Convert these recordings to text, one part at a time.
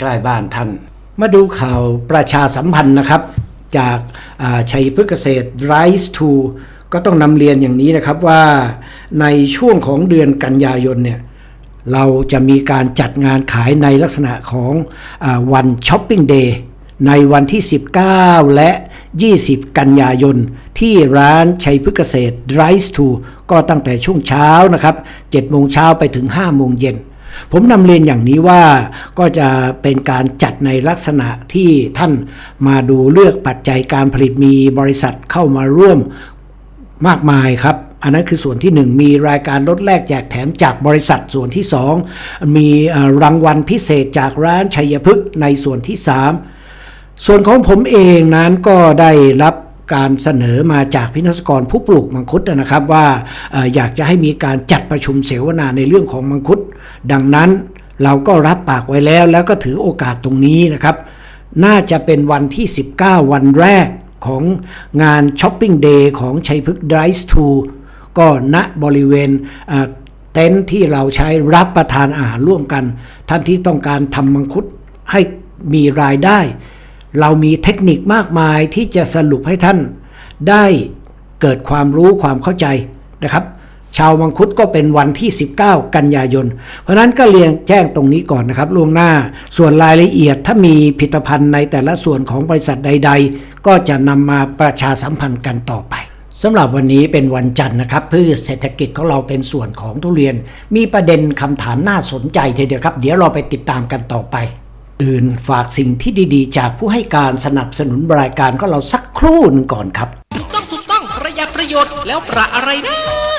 ใกล้บ้านท่าน มาดูข่าวประชาสัมพันธ์นะครับ จากาชัยพฤกษ์เกษตร Rise to ก็ต้องนำเรียนอย่างนี้นะครับว่าในช่วงของเดือนกันยายนเนี่ยเราจะมีการจัดงานขายในลักษณะของอวันช้อปปิ้งเดย์ในวันที่ 19 และ 20 กันยายน ที่ร้านชัยพฤกษ์เกษตร Rise to ก็ตั้งแต่ช่วงเช้านะครับ7โมงเช้าไปถึง5โมงเย็น ผมนำเรียนอย่างนี้ว่าก็จะเป็นการจัดในลักษณะที่ท่านมาดูเลือกปัจจัยการผลิตมีบริษัทเข้ามาร่วมมากมายครับอันนั้นคือส่วนที่ 1 มีรายการลดแลกแจกแถมจากบริษัทส่วนที่ 2 มีรางวัลพิเศษจากร้านชัยพฤกษ์ในส่วนที่ 3 ส่วนของผมเองนั้นก็ได้รับ การเสนอมาจากพินักกรผู้ปลูกมังคุดนะครับว่าอยากจะให้มีการจัดประชุมเสวนาในเรื่องของมังคุด ดังนั้นเราก็รับปากไว้แล้ว แล้วก็ถือโอกาสตรงนี้นะครับ น่าจะเป็นวันที่ 19 วันแรกของงานช้อปปิ้งเดย์ของชัยพฤกษ์ Drive to ก็ณบริเวณเต็นท์ที่เราใช้รับประทานอาหารร่วมกัน ท่านที่ต้องการทำมังคุดให้มีรายได้ เรามีเทคนิคมากมายที่จะสรุปให้ท่านได้เกิดความรู้ความเข้าใจนะครับ ชาวมังคุดก็เป็นวันที่ 19 กันยายน เพราะนั้นก็เรียงแจ้งตรงนี้ก่อนนะครับล่วงหน้าส่วนรายละเอียดถ้ามีผลิตภัณฑ์ในแต่ละส่วนของบริษัทใด ๆ ก็จะนำมาประชาสัมพันธ์กันต่อไปสำหรับวันนี้เป็นวันจันทร์นะครับพืชเศรษฐกิจของเราเป็นส่วนของทุเรียน มีประเด็นคำถามน่าสนใจทีเดียวครับ เดี๋ยวเราไปติดตามกันต่อไป อื่นฝากสิ่งที่ดีๆ จากผู้ให้การสนับสนุนรายการก็เราสักครู่หนึงก่อนครับ ถูกต้องถูกต้องประหยัดประโยชน์แล้วประอะไรนะ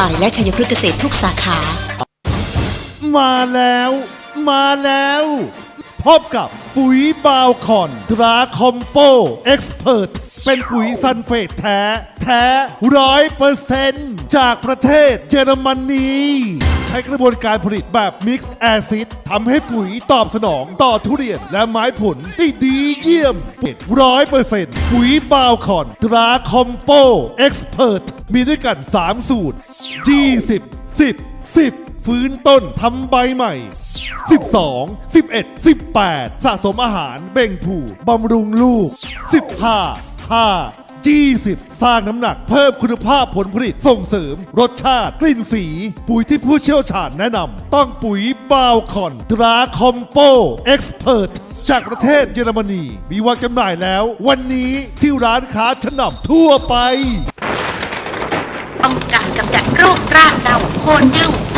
ไปและชัยพฤกษ์เกษตรทุกสาขา มาแล้ว มาแล้ว พบกับปุ๋ยบาวคอนตราคอมโปเอ็กซ์เพรเป็นปุ๋ยซันเฟตแท้ แท้ร้อยเปอร์เซนต์จากประเทศเยอรมนีใช้กระบวนการผลิตแบบมิกซ์แอซิดทำให้ปุ๋ยตอบสนองต่อทุเรียนและไม้ผลได้ดีเยี่ยมร้อยเปอร์เซนต์ปุ๋ยบาวคอนตราคอมโปเอ็กซ์เพรมีด้วยกัน 3 สูตร 20 10 10 ฟื้นต้นทำใบใหม่ 12 11 18 สะสมอาหารเบ่งผูบำรุงลูก 15 5 20 สร้างน้ำหนักเพิ่มคุณภาพผลผลิตส่งเสริม รสชาติ กลิ่นสี ปุ๋ยที่ผู้เชี่ยวชาญแนะนำ ต้องปุ๋ยบาวคอนตราคอมโปเอ็กซ์เพรจากประเทศเยอรมนี มีวางจำหน่ายแล้ว วันนี้ที่ร้านค้าชั้นนำทั่วไป ป้องกันกำจัดโรครากเน่าโคนเน่า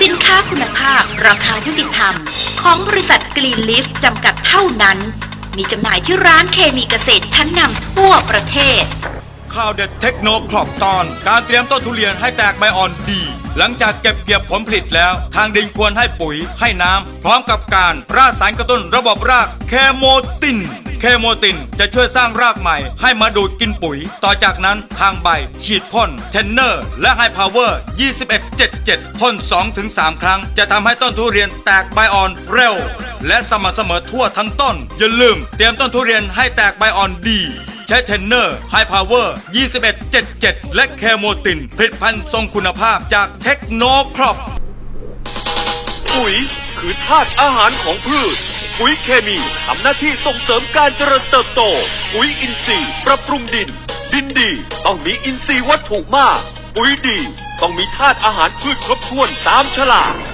สินค้าคุณภาพราคายุติธรรม ของบริษัทกรีนลิฟจำกัดเท่านั้น มีจำหน่ายที่ร้านเคมีเกษตรชั้นนำทั่วประเทศ ข่าวเด็ดเทคโนครอบตอน การเตรียมต้นทุเรียนให้แตกใบอ่อนดี หลังจากเก็บเกี่ยวผลผลิตแล้ว ทางดินควรให้ปุ๋ยให้น้ำ พร้อมกับการราดสารกระตุ้นระบบราก แคโมติน เคโมตินจะช่วยสร้างรากใหม่ ให้มาดูดกินปุ๋ย ต่อจากนั้นทางใบ ฉีดพ่นเทนเนอร์ และไฮพาวเวอร์ 2177 พ่น 2-3 ครั้ง จะทำให้ต้นทุเรียนแตกใบอ่อนเร็ว และสม่ำเสมอทั่วทั้งต้น อย่าลืมเตรียมต้นทุเรียนให้แตกใบอ่อนดีใช้เทนเนอร์ไฮพาวเวอร์2177 และเคโมติน ผลิตภัณฑ์ทรงคุณภาพจากเทคโนครอปปุ๋ยคือธาตุอาหารของพืช ปุ๋ยเคมีทำหน้าที่ส่งเสริมการเจริญเติบโต ปุ๋ยอินทรีย์ปรับปรุงดิน ดินดีต้องมีอินทรีย์วัตถุมาก ปุ๋ยดีต้องมีธาตุอาหารพืชครบถ้วนตามฉลาก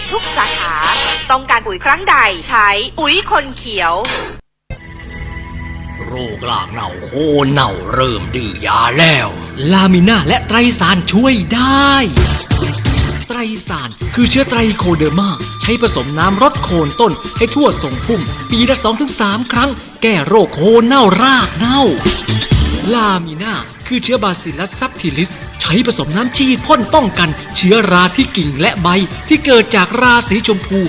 รทุกสาขา ต้องการปุ๋ยครั้งใดใช้ปุ๋ยคนเขียว โรคลากเน่าโคเน่าเริ่มดื้อยาแล้ว ลามิน่าและไตรสารช่วยได้ ไตรสารคือเชื้อไตรโคเดอร์มาใช้ผสมน้ำรดโคนต้นให้ทั่วทรงพุ่ม ปีละ 2-3 ครั้ง แก้โรคโคนเน่ารากเน่า ลามิน่าคือเชื้อบาซิลัสซับทิลิส ช้ผสมน้ำฉีดพ่นป้องกัน เชื้อราที่กิ่งและใบที่เกิดจากราสีชมพู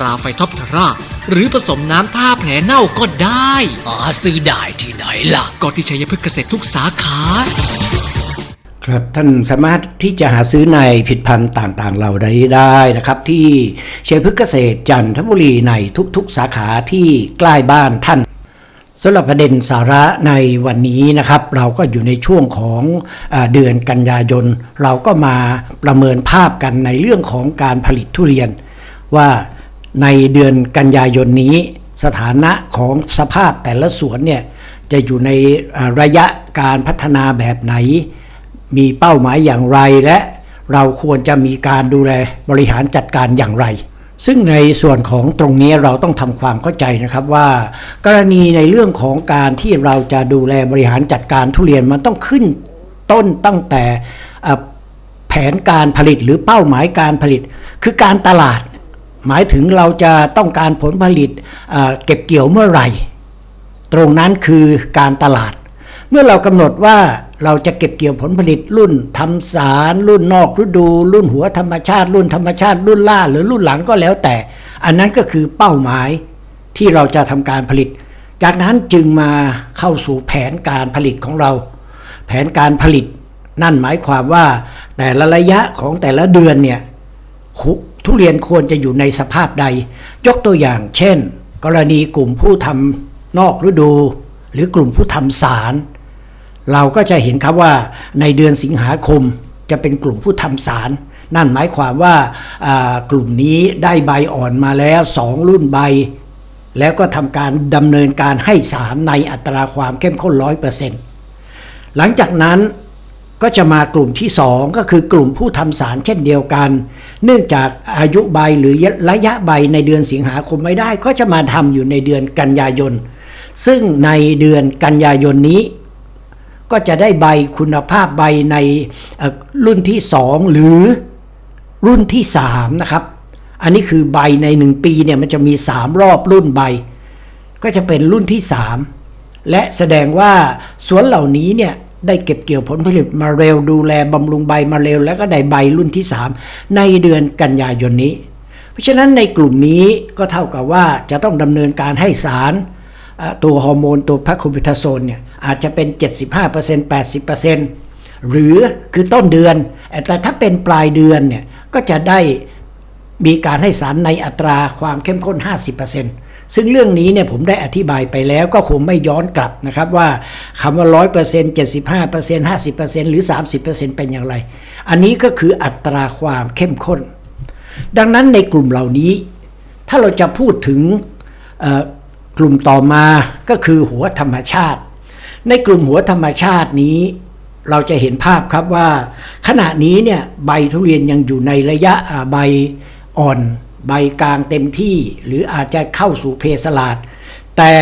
ราไฟท็อปทาราหรือผสมน้ำท่าแผลเน่าก็ได้หาซื้อได้ที่ไหนล่ะ ก็ที่ชัยพฤกษ์เกษตรทุกสาขา ครับท่านสามารถที่จะหาซื้อในผลิดพันธ์ต่างๆเราได้ได้นะครับ ที่เชยพฤกษ์เกษตรจันทบุรีในทุกๆสาขาที่ใกล้บ้านท่าน สำหรับประเด็นสาระในวันนี้นะครับ เราก็อยู่ในช่วงของอเดือนกันยายน เราก็มาประเมินภาพกันในเรื่องของการผลิตทุเรียน ว่าในเดือนกันยายนนี้ สถานะของสภาพแต่ละสวนเนี่ยจะอยู่ในระยะการพัฒนาแบบไหน มีเป้าหมายอย่างไรและเราควรจะมีการดูแลบริหารจัดการอย่างไร ซึ่งในส่วนของตรงนี้เราต้องทำความเข้าใจนะครับว่า กรณีในเรื่องของการที่เราจะดูแลบริหารจัดการทุเรียนมันต้องขึ้นต้นตั้งแต่แผนการผลิตหรือเป้าหมายการผลิต คือการตลาด หมายถึงเราจะต้องการผลผลิตเอ่อเก็บเกี่ยวเมื่อไหร่ ตรงนั้นคือการตลาด เมื่อเรากำหนดว่า เราจะเก็บเกี่ยวผลผลิตรุ่นทำสาร รุ่นนอกฤดู รุ่นหัวธรรมชาติ รุ่นธรรมชาติ รุ่นล่า หรือรุ่นหลังก็แล้วแต่ อันนั้นก็คือเป้าหมายที่เราจะทำการผลิต จากนั้นจึงมาเข้าสู่แผนการผลิตของเรา แผนการผลิต นั่นหมายความว่าแต่ละระยะของแต่ละเดือนเนี่ยทุเรียนควรจะอยู่ในสภาพใด ยกตัวอย่าง เช่น กรณีกลุ่มผู้ทำนอกฤดู หรือกลุ่มผู้ทำสาร เราก็จะเห็นครับว่าในเดือนสิงหาคมจะเป็นกลุ่มผู้ทำสาร นั่นหมายความว่ากลุ่มนี้ได้ใบอ่อนมาแล้วสองรุ่นใบ แล้วก็ทำการดำเนินการให้สารในอัตราความเข้มข้นร้อยเปอร์เซ็นต์หลังจากนั้นก็จะมากลุ่มที่ 2 ก็คือกลุ่มผู้ทำสารเช่นเดียวกัน เนื่องจากอายุใบหรือระยะใบในเดือนสิงหาคมไม่ได้ ก็จะมาทำอยู่ในเดือนกันยายน ซึ่งในเดือนกันยายนนี้ ก็จะได้ใบคุณภาพใบในรุ่นที่ 2 หรือรุ่นที่ 3 นะครับ อันนี้คือใบใน 1 ปีเนี่ยมันจะมี 3 รอบรุ่นใบ ก็จะเป็นรุ่นที่ 3 และแสดงว่าสวนเหล่านี้เนี่ยได้เก็บเกี่ยวผลผลิตมาเร็วดูแลบำรุงใบมาเร็ว แล้วก็ได้ใบรุ่นที่ 3 ในเดือนกันยายนนี้ เพราะฉะนั้นในกลุ่มนี้ก็เท่ากับว่าจะต้องดำเนินการให้สาร ตัวฮอร์โมนตัวพาโคบิทาโซนเนี่ยอาจจะเป็น 75% 80%หรือคือต้นเดือน แต่ถ้าเป็นปลายเดือนเนี่ยก็จะได้มีการให้สารในอัตราความเข้มข้น 50%ซึ่งเรื่องนี้เนี่ยผมได้อธิบายไปแล้วก็คงไม่ย้อนกลับนะครับว่าคำว่า 100% 75% 50%หรือ 30%เป็นอย่างไร อันนี้ก็คืออัตราความเข้มข้น ดังนั้นในกลุ่มเหล่านี้ ถ้าเราจะพูดถึง กลุ่มต่อมาก็คือหัวธรรมชาติ ในกลุ่มหัวธรรมชาตินี้ เราจะเห็นภาพครับว่า ขณะนี้เนี่ยใบทุเรียนยังอยู่ในระยะใบอ่อน ใบกลางเต็มที่ หรืออาจจะเข้าสู่เพสลาด แต่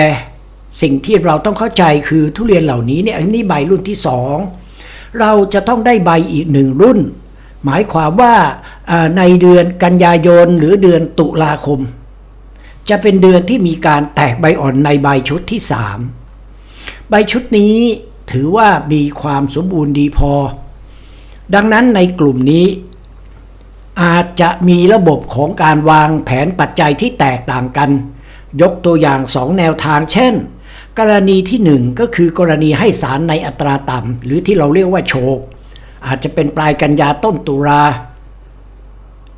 สิ่งที่เราต้องเข้าใจคือทุเรียนเหล่านี้เนี่ยอันนี้ใบรุ่นที่สองเราจะต้องได้ใบอีกหนึ่งรุ่น หมายความว่าในเดือนกันยายนหรือเดือนตุลาคม จะเป็นเดือนที่มีการแตกใบอ่อนในใบชุดที่ 3 ใบชุดนี้ถือว่ามีความสมบูรณ์ดีพอ ดังนั้นในกลุ่มนี้อาจจะมีระบบของการวางแผนปัจจัยที่แตกต่างกัน ยกตัวอย่าง 2 แนวทางเช่น กรณีที่ 1 ก็คือกรณีให้สารในอัตราต่ำหรือที่เราเรียกว่าโชกอาจจะเป็นปลายกันยาต้นตุลา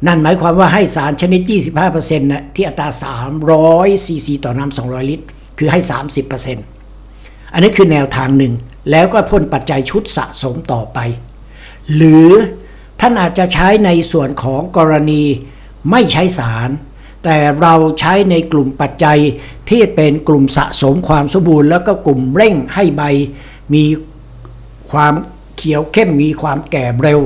นั่นหมายความว่าให้สารชนิด 25%นะที่อัตรา 300ซีซีต่อน้ำ200 ลิตร คือให้ 30%อันนี้คือแนวทางหนึ่ง แล้วก็พ่นปัจจัยชุดสะสมต่อไป หรือท่านอาจจะใช้ในส่วนของกรณีไม่ใช้สาร แต่เราใช้ในกลุ่มปัจจัยที่เป็นกลุ่มสะสมความสมบูรณ์ แล้วก็กลุ่มเร่งให้ใบมีความเขียวเข้มมีความแก่เร็ว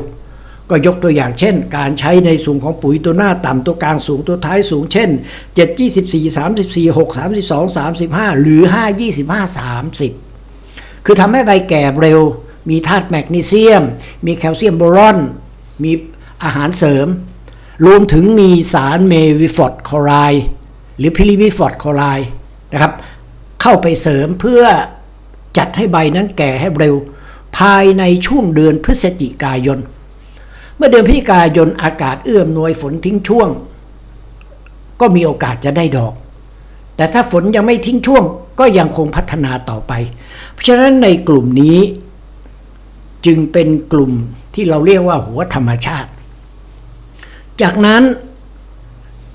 ก็ยกตัวอย่างเช่น การใช้ในสูงของปุ๋ยตัวหน้าต่ำตัวกลางสูงตัวท้ายสูงเช่น 7 24 34 6 32 35 หรือ 5 25 30 คือทำให้ใบแก่เร็ว มีธาตุแมกนีเซียม มีแคลเซียมโบรอน มีอาหารเสริม รวมถึงมีสารเมวิฟอดคลอไรหรือพิลิวิฟอดคลอไรนะครับ เข้าไปเสริมเพื่อจัดให้ใบนั้นแก่ให้เร็ว ภายในช่วงเดือนพฤศจิกายน มื่อเดือนพฤศจิกายนอากาศเอื้อมหน่วยฝนทิ้งช่วง ก็มีโอกาสจะได้ดอก แต่ถ้าฝนยังไม่ทิ้งช่วง ก็ยังคงพัฒนาต่อไป เพราะฉะนั้นในกลุ่มนี้จึงเป็นกลุ่มที่เราเรียกว่าหัวธรรมชาติ จากนั้น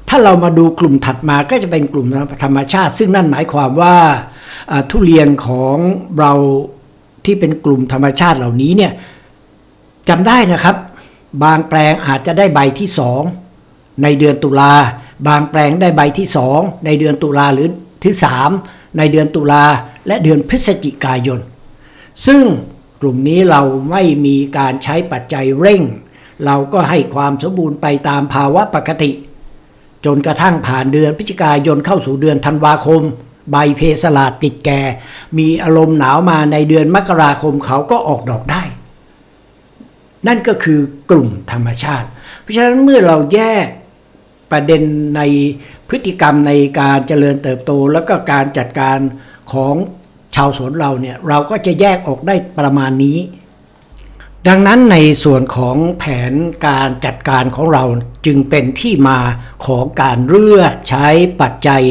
ถ้าเรามาดูกลุ่มถัดมาก็จะเป็นกลุ่มธรรมชาติ ซึ่งนั่นหมายความว่าอ่าทุเรียนของเราที่เป็นกลุ่มธรรมชาติเหล่านี้เนี่ยจำได้นะครับ บางแปลงอาจจะได้ใบที่สองในเดือนตุลา บางแปลงได้ใบที่สองในเดือนตุลาหรือที่สามในเดือนตุลาและเดือนพฤศจิกายน ซึ่งกลุ่มนี้เราไม่มีการใช้ปัจจัยเร่ง เราก็ให้ความสมบูรณ์ไปตามภาวะปกติ จนกระทั่งผ่านเดือนพฤศจิกายนเข้าสู่เดือนธันวาคม ใบเพสลาดติดแก่ มีอารมณ์หนาวมาในเดือนมกราคมเขาก็ออกดอกได้ นั่นก็คือกลุ่มธรรมชาติ เพราะฉะนั้นเมื่อเราแยกประเด็นในพฤติกรรมในการเจริญเติบโต แล้วก็การจัดการของชาวสวนเราเนี่ยเราก็จะแยกออกได้ประมาณนี้ ดังนั้นในส่วนของแผนการจัดการของเราจึงเป็นที่มาของการเลือกใช้ปัจจัย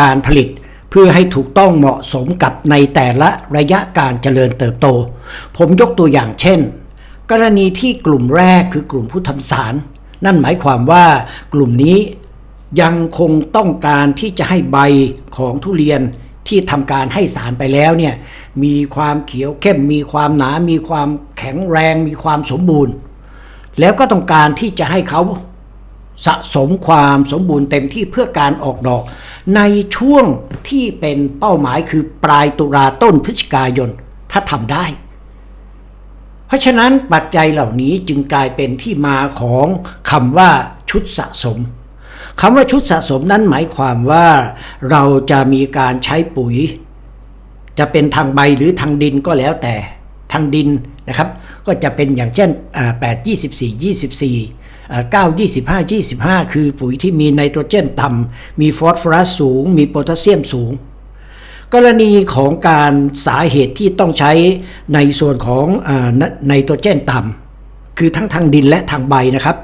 การผลิต เพื่อให้ถูกต้องเหมาะสมกับในแต่ละระยะการเจริญเติบโต ผมยกตัวอย่างเช่น กรณีที่กลุ่มแรกคือกลุ่มผู้ทำสาร นั่นหมายความว่ากลุ่มนี้ยังคงต้องการที่จะให้ใบของทุเรียนที่ทำการให้สารไปแล้วเนี่ยมีความเขียวเข้มมีความหนา มีความแข็งแรง มีความสมบูรณ์ แล้วก็ต้องการที่จะให้เขาสะสมความสมบูรณ์เต็มที่เพื่อการออกดอก ในช่วงที่เป็นเป้าหมายคือปลายตุลาต้นพฤศจิกายน ถ้าทำได้ เพราะฉะนั้นปัจจัยเหล่านี้จึงกลายเป็นที่มาของคำว่าชุดสะสมคำว่าชุดสะสมนั้นหมายความว่าเราจะมีการใช้ปุ๋ย จะเป็นทางใบหรือทางดินก็แล้วแต่ทางดินนะครับ ก็จะเป็นอย่างเช่น 8242492525 คือปุ๋ยที่มีไนโตรเจนต่ำมีฟอสฟอรัสสูง มีโพแทสเซียมสูง กรณีของการสาเหตุที่ต้องใช้ในส่วนของอาไนโตรเจนต่ำคือทั้งทางดินและทางใบนะครับ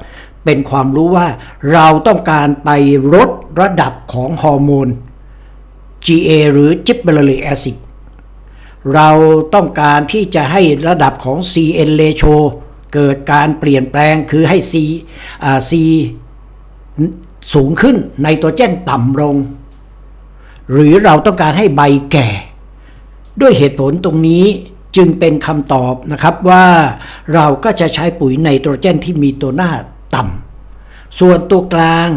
เป็นความรู้ว่าเราต้องการไปลดระดับของฮอร์โมน GA หรือ gibberellic acid เราต้องการที่จะให้ระดับของ CN ratio เกิดการเปลี่ยนแปลงคือให้ C C สูงขึ้นไนโตรเจนต่ำลง หรือเราต้องการให้ใบแก่ ด้วยเหตุผลตรงนี้จึงเป็นคำตอบนะครับว่าเราก็จะใช้ปุ๋ยไนโตรเจนที่มีตัวหน้าต่ำส่วนตัวกลาง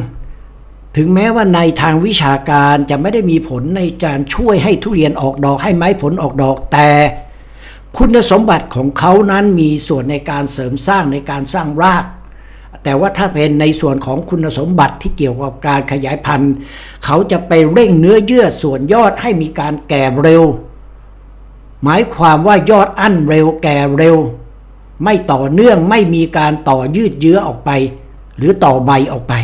ถึงแม้ว่าในทางวิชาการจะไม่ได้มีผลในการช่วยให้ทุเรียนออกดอกให้ไม้ผลออกดอกแต่ คุณสมบัติของเขานั้นมีส่วนในการเสริมสร้างในการสร้างราก แต่ว่าถ้าเป็นในส่วนของคุณสมบัติที่เกี่ยวกับการขยายพันธุ์ เขาจะไปเร่งเนื้อเยื่อส่วนยอดให้มีการแก่เร็ว หมายความว่ายอดอั้นเร็วแก่เร็ว ไม่ต่อเนื่องไม่มีการต่อยืดเยื้อออกไป หรือต่อใบออกไป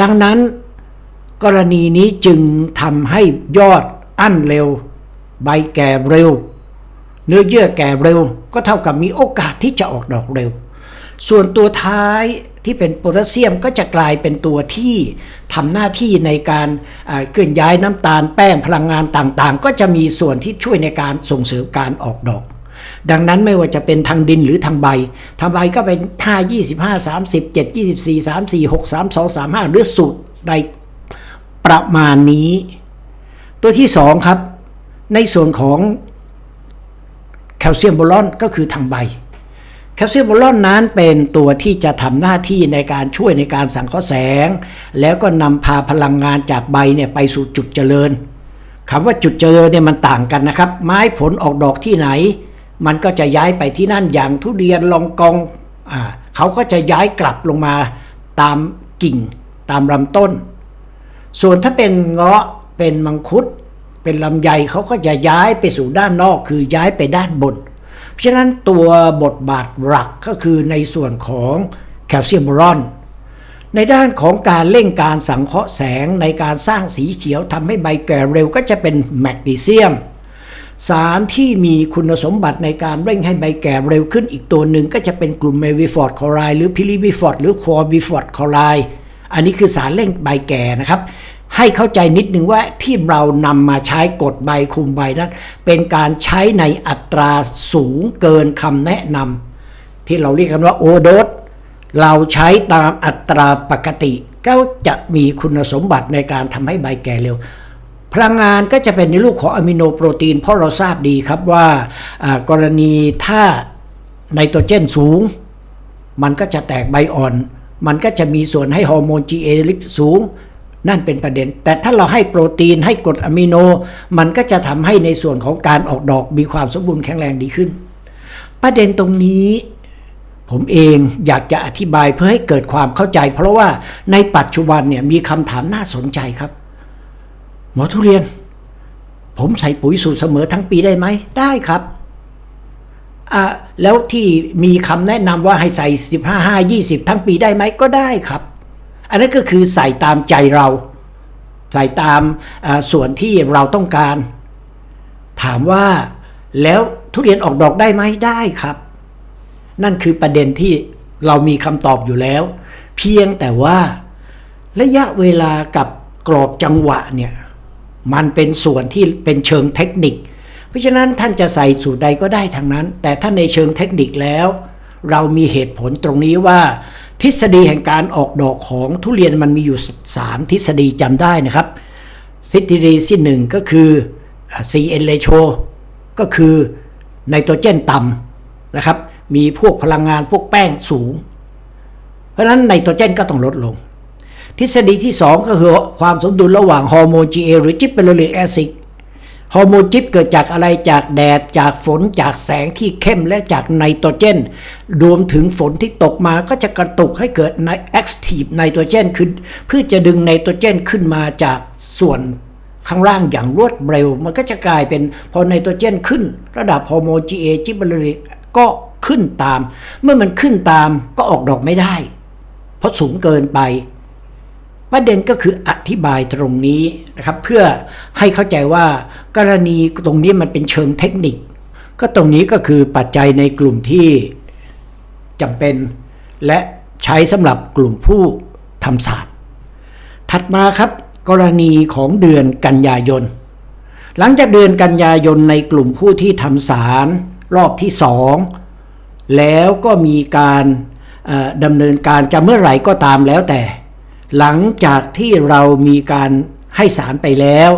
ดังนั้น กรณีนี้จึงทำให้ยอดอั้นเร็ว ใบแก่เร็ว เนื้อเยื่อแก่เร็ว ก็เท่ากับมีโอกาสที่จะออกดอกเร็ว ส่วนตัวท้ายที่เป็นโพแทสเซียมก็จะกลายเป็นตัวที่ทำหน้าที่ในการเคลื่อนย้ายน้ำตาลแป้งพลังงานต่างๆ ก็จะมีส่วนที่ช่วยในการส่งเสริมการออกดอกดังนั้นไม่ว่าจะเป็นทางดินหรือทางใบ ทางใบก็เป็น 5 25 30 7 24 3 4 6 3 2 3 5 หรือสูตรใดประมาณนี้ ตัวที่ 2 ครับ ในส่วนของแคลเซียมโบรอนก็คือทางใบ แคลเซียมโบรอนนั้นเป็นตัวที่จะทำหน้าที่ในการช่วยในการสังเคราะห์แสง แล้วก็นำพาพลังงานจากใบเนี่ยไปสู่จุดเจริญคำว่าจุดเจริญเนี่ยมันต่างกันนะครับ ไม้ผลออกดอกที่ไหน มันก็จะย้ายไปที่นั่นอย่างทุเรียนลองกองอ่าเขาก็จะย้ายกลับลงมาตามกิ่งตามลำต้น ส่วนถ้าเป็นเงาะเป็นมังคุด เป็นลำไยเขาก็จะย้ายไปสู่ด้านนอก คือย้ายไปด้านบน ราะฉะนั้นตัวบทบาทหลักก็คือในส่วนของแคลเซียมบรอน ในด้านของการเร่งการสังเคราะห์แสงในการสร้างสีเขียวทำให้ใบแก่เร็วก็จะเป็นแมกนีเซียม สารที่มีคุณสมบัติในการเร่งให้ใบแก่เร็วขึ้นอีกตัวหนึ่งก็จะเป็นกลุ่มเมวิฟอร์ดคลอไรด์หรือพิลิวิฟอร์ดหรือควอบิฟอร์ดคลอไรด์อันนี้คือสารเร่งใบแก่นะครับ ให้เข้าใจนิดนึงว่าที่เรานำมาใช้กดใบคุมใบนั้นเป็นการใช้ในอัตราสูงเกินคำแนะนำที่เราเรียกกันว่าโอโดสเราใช้ตามอัตราปกติ ก็จะมีคุณสมบัติในการทำให้ใบแก่เร็ว พลังงานก็จะเป็นในรูปของอะมิโนโปรตีน เพราะเราทราบดีครับว่าอ่ากรณีถ้าไนโตรเจนสูง มันก็จะแตกใบอ่อน มันก็จะมีส่วนให้ฮอร์โมน GA ลิปสูง นั่นเป็นประเด็น แต่ถ้าเราให้โปรตีนให้กรดอะมิโน มันก็จะทำให้ในส่วนของการออกดอกมีความสมบูรณ์แข็งแรงดีขึ้น ประเด็นตรงนี้ผมเองอยากจะอธิบายเพื่อให้เกิดความเข้าใจ เพราะว่าในปัจจุบันเนี่ยมีคำถามน่าสนใจครับ หมอทุเรียน ผมใส่ปุ๋ยสูตรเสมอทั้งปีได้ไหม ได้ครับอ่าแล้วที่มีคำแนะนำว่าให้ใส่ 15 5 20 ทั้งปีได้ไหมก็ได้ครับ อันนั้นก็คือใส่ตามใจเรา ใส่ตามส่วนที่เราต้องการ ถามว่าแล้วทุเรียนออกดอกได้ไหมได้ครับ นั่นคือประเด็นที่เรามีคำตอบอยู่แล้ว เพียงแต่ว่าระยะเวลากับกรอบจังหวะเนี่ยมันเป็นส่วนที่เป็นเชิงเทคนิค เพราะฉะนั้นท่านจะใส่สูตรใดก็ได้ทางนั้น แต่ถ้าในเชิงเทคนิคแล้ว เรามีเหตุผลตรงนี้ว่า ทฤษฎีแห่งการออกดอกของทุเรียนมันมีอยู่ 3 ทฤษฎีจำได้นะครับ ทฤษฎีที่หนึ่งก็คือ CN ratio ก็คือไนโตรเจนต่ำนะครับ มีพวกพลังงานพวกแป้งสูง เพราะฉะนั้นไนโตรเจนก็ต้องลดลง ทฤษฎีที่ 2 ก็คือความสมดุลระหว่างฮอร์โมน GA หรือจิปเปอร์ลิกแอซิด ฮอร์โมนจิปเกิดจากอะไรจากแดดจากฝนจากแสงที่เข้มและจากไนโตรเจน รวมถึงฝนที่ตกมาก็จะกระตุกให้เกิดไนแอคทีฟไนโตรเจนขึ้นเพื่อจะดึงไนโตรเจนขึ้นมาจากส่วนข้างล่างอย่างรวดเร็ว มันก็จะกลายเป็นพอไนโตรเจนขึ้น ระดับฮอร์โมน GA จิปเปอร์ลิกก็ขึ้นตาม เมื่อมันขึ้นตามก็ออกดอกไม่ได้ เพราะสูงเกินไป ประเด็นก็คืออธิบายตรงนี้นะครับ เพื่อให้เข้าใจว่ากรณีตรงนี้มันเป็นเชิงเทคนิค ก็ตรงนี้ก็คือปัจจัยในกลุ่มที่จำเป็น และใช้สำหรับกลุ่มผู้ทำศาสตร์ถัดมาครับ กรณีของเดือนกันยายน หลังจากเดือนกันยายนในกลุ่มผู้ที่ทำสารรอบที่สองแล้วก็มีการดำเนินการจะเมื่อไหร่ก็ตามแล้วแต่ หลังจากที่เรามีการให้สารไปแล้ว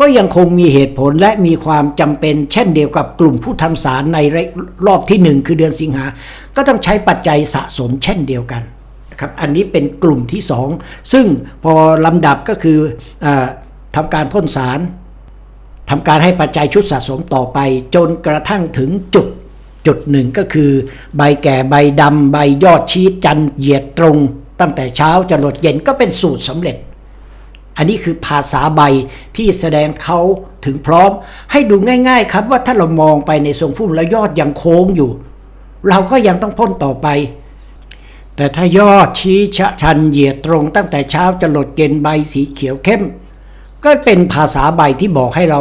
ก็ยังคงมีเหตุผลและมีความจำเป็น เช่นเดียวกับกลุ่มผู้ทำสารในรอบที่หนึ่งคือเดือนสิงหา ก็ต้องใช้ปัจจัยสะสมเช่นเดียวกันนะครับอันนี้เป็นกลุ่มที่สองซึ่งพอลำดับก็คืออทำการพ่นสารทำการให้ปัจจัยชุดสะสมต่อไป จนกระทั่งถึงจุดจุดหนึ่งก็คือ ใบแก่ใบดำใบยอดชีตจันเหยียดตรง ตั้งแต่เช้าจนหลดเย็นก็เป็นสูตรสำเร็จ อันนี้คือภาษาใบที่แสดงเขาถึงพร้อม ให้ดูง่าย ๆ ครับว่าถ้าเรามองไปในทรงพุ่มแล้วยอดยังโค้งอยู่ เราก็ยังต้องพ่นต่อไป แต่ถ้ายอดชี้ชะชันเหยียดตรงตั้งแต่เช้าจะหลดเย็นใบสีเขียวเข้ม ก็เป็นภาษาใบที่บอกให้เรา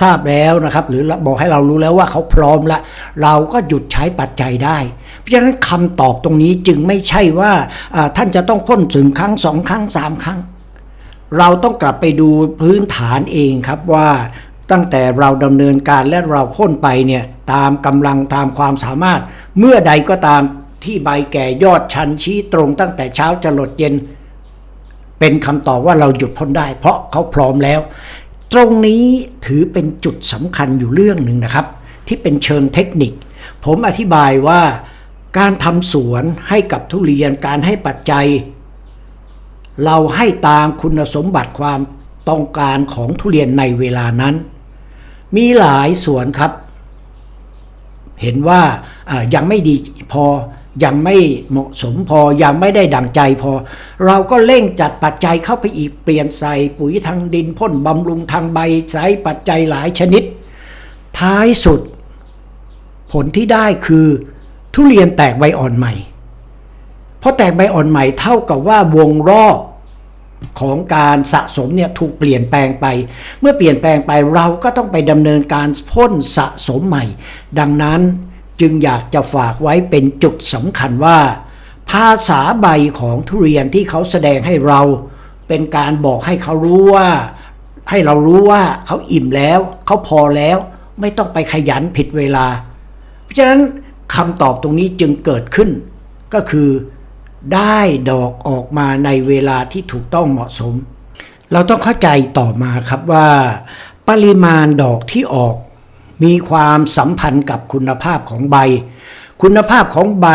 ทราบแล้วนะครับ หรือบอกให้เรารู้แล้วว่าเขาพร้อมล้วเราก็หยุดใช้ปัจจัยได้ เพราะฉะนั้นคำตอบตรงนี้จึงไม่ใช่ว่าท่านจะต้องพ่นถึงครั้งสองครั้งสามครั้ง เราต้องกลับไปดูพื้นฐานเองครับว่าตั้งแต่เราดำเนินการและเราพ่นไปเนี่ยตามกำลังตามความสามารถ เมื่อใดก็ตามที่ใบแก่ยอดชันชี้ตรงตั้งแต่เช้าจะหลดเย็น เป็นคำตอบว่าเราหยุดพ่นได้ เพราะเขาพร้อมแล้ว ตรงนี้ถือเป็นจุดสำคัญอยู่เรื่องหนึ่งนะครับ ที่เป็นเชิงเทคนิค ผมอธิบายว่า การทำสวนให้กับทุเรียนการให้ปัจจัย เราให้ตามคุณสมบัติความต้องการของทุเรียนในเวลานั้น มีหลายสวนครับ เห็นว่ายังไม่ดีพอยังไม่เหมาะสมพอยังไม่ได้ดังใจพอ เราก็เร่งจัดปัจจัยเข้าไปอีกเปลี่ยนใส่ปุ๋ยทางดินพ่นบำรุงทางใบใช้ปัจจัยหลายชนิด ท้ายสุด ผลที่ได้คือ ทุเรียนแตกใบอ่อนใหม่พอแตกใบอ่อนใหม่เท่ากับว่าวงรอบของการสะสมเนี่ยถูกเปลี่ยนแปลงไป เมื่อเปลี่ยนแปลงไปเราก็ต้องไปดำเนินการพ่นสะสมใหม่ ดังนั้นจึงอยากจะฝากไว้เป็นจุดสำคัญว่า ภาษาใบของทุเรียนที่เขาแสดงให้เรา เป็นการบอกให้เขารู้ว่า ให้เรารู้ว่าเขาอิ่มแล้ว เขาพอแล้ว ไม่ต้องไปขยันผิดเวลา เพราะฉะนั้น คำตอบตรงนี้จึงเกิดขึ้น ก็คือได้ดอกออกมาในเวลาที่ถูกต้องเหมาะสม เราต้องเข้าใจต่อมาครับว่า ปริมาณดอกที่ออก มีความสัมพันธ์กับคุณภาพของใบ คุณภาพของใบ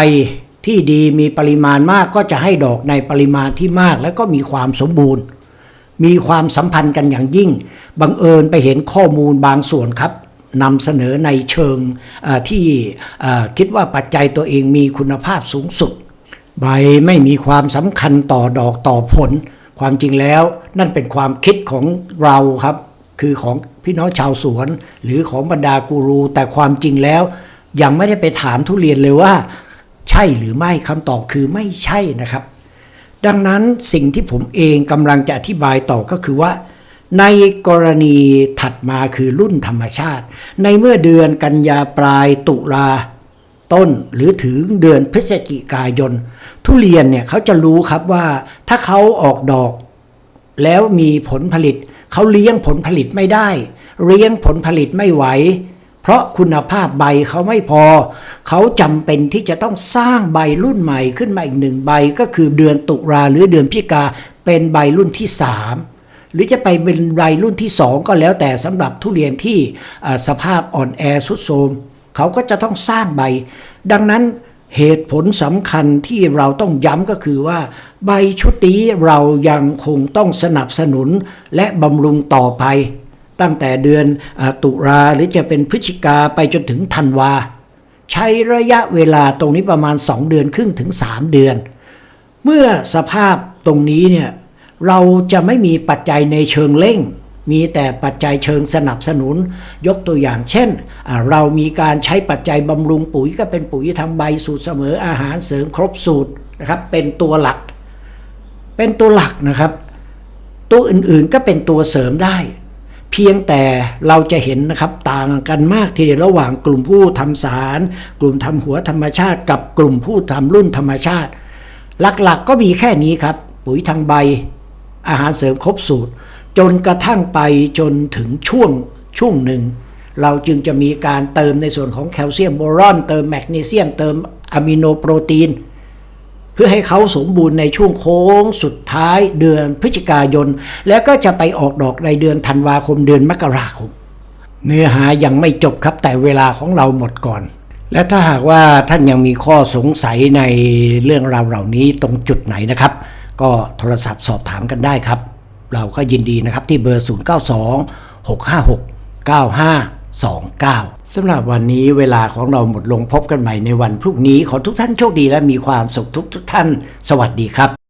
ที่ดีมีปริมาณมากก็จะให้ดอกในปริมาณที่มาก และก็มีความสมบูรณ์ มีความสัมพันธ์กันอย่างยิ่ง บังเอิญไปเห็นข้อมูลบางส่วนครับ นำเสนอในเชิงที่คิดว่าปัจจัยตัวเองมีคุณภาพสูงสุด ใบไม่มีความสำคัญต่อดอกต่อผล ความจริงแล้วนั่นเป็นความคิดของเราครับ คือของพี่น้องชาวสวน หรือของบรรดากูรู แต่ความจริงแล้วยังไม่ได้ไปถามทุเรียนเลยว่า ใช่หรือไม่คำตอบคือไม่ใช่นะครับ ดังนั้นสิ่งที่ผมเองกำลังจะอธิบายต่อก็คือว่า ในกรณีถัดมาคือรุ่นธรรมชาติ ในเมื่อเดือนกันยาปลายตุลาต้นหรือถึงเดือนพฤศจิกายน ทุเรียนเนี่ยเขาจะรู้ครับว่าถ้าเขาออกดอก แล้วมีผลผลิต เขาเลี้ยงผลผลิตไม่ได้ เลี้ยงผลผลิตไม่ไหว เพราะคุณภาพใบเขาไม่พอ เขาจำเป็นที่จะต้องสร้างใบรุ่นใหม่ขึ้นมาอีกหนึ่งใบก็คือเดือนตุลาหรือเดือนพฤศจิกาเป็นใบรุ่นที่สาม หรือจะไปเป็นใบรุ่นที่สองก็แล้วแต่สำหรับทุเรียนที่สภาพอ่อนแอสุดโทมเขาก็จะต้องสร้างใบ ดังนั้นเหตุผลสำคัญที่เราต้องย้ำก็คือว่า ใบชุดนี้เรายังคงต้องสนับสนุนและบำรุงต่อไป ตั้งแต่เดือนอตุลาหรือจะเป็นพฤศจิกาไปจนถึงธันวา ใช้ระยะเวลาตรงนี้ประมาณ 2 เดือนครึ่งถึง 3 เดือน เมื่อสภาพตรงนี้เนี่ย เราจะไม่มีปัจจัยในเชิงเร่ง มีแต่ปัจจัยเชิงสนับสนุน ยกตัวอย่างเช่น เรามีการใช้ปัจจัยบำรุงปุ๋ยก็เป็นปุ๋ยทางใบสูตรเสมออาหารเสริมครบสูตรนะครับ เป็นตัวหลัก เป็นตัวหลักนะครับ ตัวอื่นๆก็เป็นตัวเสริมได้ เพียงแต่เราจะเห็นนะครับต่างกันมากทีเดียวระหว่างกลุ่มผู้ทำสาร กลุ่มทำหัวธรรมชาติ กับกลุ่มผู้ทำรุ่นธรรมชาติ หลักๆก็มีแค่นี้ครับ ปุ๋ยทางใบ อาหารเสริมครบสูตร จนกระทั่งไปจนถึงช่วงช่วงหนึ่ง เราจึงจะมีการเติมในส่วนของแคลเซียมโบรอน เติมแมกนีเซียม เติมอะมิโนโปรตีน เพื่อให้เขาสมบูรณ์ในช่วงโค้งสุดท้ายเดือนพฤศจิกายน แล้วก็จะไปออกดอกในเดือนธันวาคมเดือนมกราคม เนื้อหายังไม่จบครับแต่เวลาของเราหมดก่อนและถ้าหากว่าท่านยังมีข้อสงสัยในเรื่องราวเหล่านี้ตรงจุดไหนนะครับ ก็โทรศัพท์สอบถามกันได้ครับ เราก็ยินดีนะครับที่เบอร์ 092 656 9529 สำหรับวันนี้เวลาของเราหมดลงพบกันใหม่ในวันพรุ่งนี้ ขอทุกท่านโชคดีและมีความสุขทุกทุกท่าน สวัสดีครับ